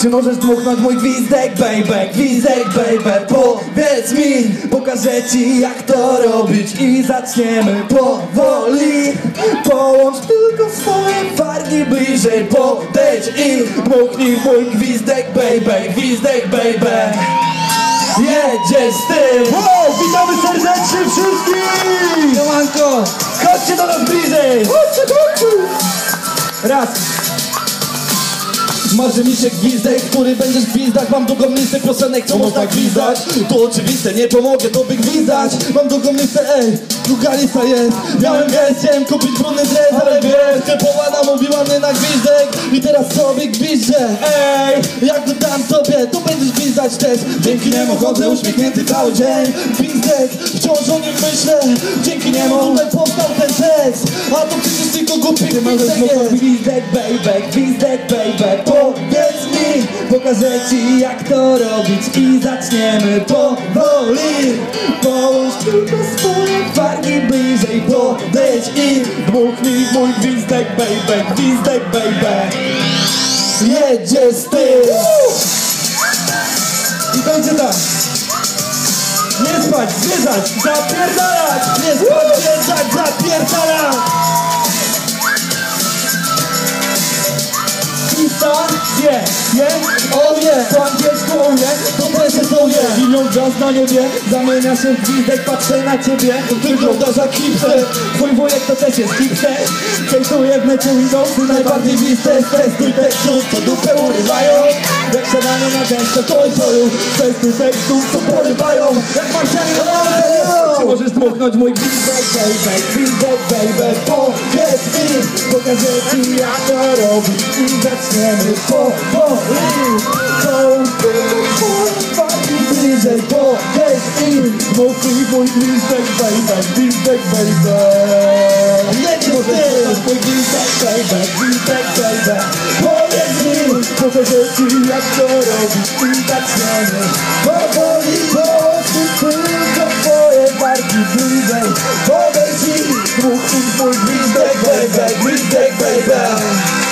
Czy możesz dmuchnąć mój gwizdek, baby, gwizdek, baby Powiedz mi, pokażę ci jak to robić I zaczniemy powoli. Połącz tylko swoje wargi bliżej Podejdź i dmuchnij mój gwizdek, baby, gwizdek, baby. Jedziesz z tym. Wow, witamy serdecznie wszystkich! Siemanko, chodźcie do nas bliżej. Chodźcie, chodźcie! Raz Marzy mi się gwizdek, który będziesz gwizdać Mam długą listę piosenek, co można gwizdać. To oczywiste, nie pomogę tobie gwizdać. Mam długą listę, ej, długa lista jest. Miałem gest, chciałem kupić brudny dres Ale wiesz, typowa namówiła mnie na gwizdek. I teraz sobie gwizdżę, ej Jak go dam tobie, to będziesz też. Dzięki niemu chodzę uśmiechnięty cały dzień. Gwizdek, wciąż o nim myślę. Dzięki niemu tutaj powstał ten tekst A to przecież tylko głupi gwizdek jest. Gwizdek, baby, gwizdek, baby. Powiedz mi, pokażę ci jak to robić. I zaczniemy powoli. Połóż tylko swoje wargi bliżej. Podejdź i dmuchnij mój gwizdek, baby, gwizdek, baby. Jedzie z tym I będzie tak. Nie spać, zwiedzać, zapierdalać. Nie spać, zwiedzać, zapierdalać. Pista, je, je, o je Po angielsku o je, to też jest o je Milion gwiazd na niebie, zamienia się w gwizdek Patrzę na ciebie, wyglądasz jak hipster. Twój wujek to też jest hipster. Hejtuje w necie Windowsy, najbardziej wiste Testuj tekstów, co dupę urywają Siadają na gęsto, boju Testuj tekstów, co porywają Jak Marsjanie Czy możesz dmuchnąć mój gwizdek, baby, gwizdek, baby Powiedz mi, pokażę ci jak to robić I zaczniemy powoli. Bliżej Powiedz mi, dmuchnij mój gwizdek, baby, gwizdek, baby. Lecie z tym, mój gwizdek, baby, gwizdek, baby mi, pokażę ci jak to robić I zaczniemy powoli Połóż tylko twoje wargi bliżej Powiedz mi, dmuchnij mój gwizdek, baby, gwizdek, baby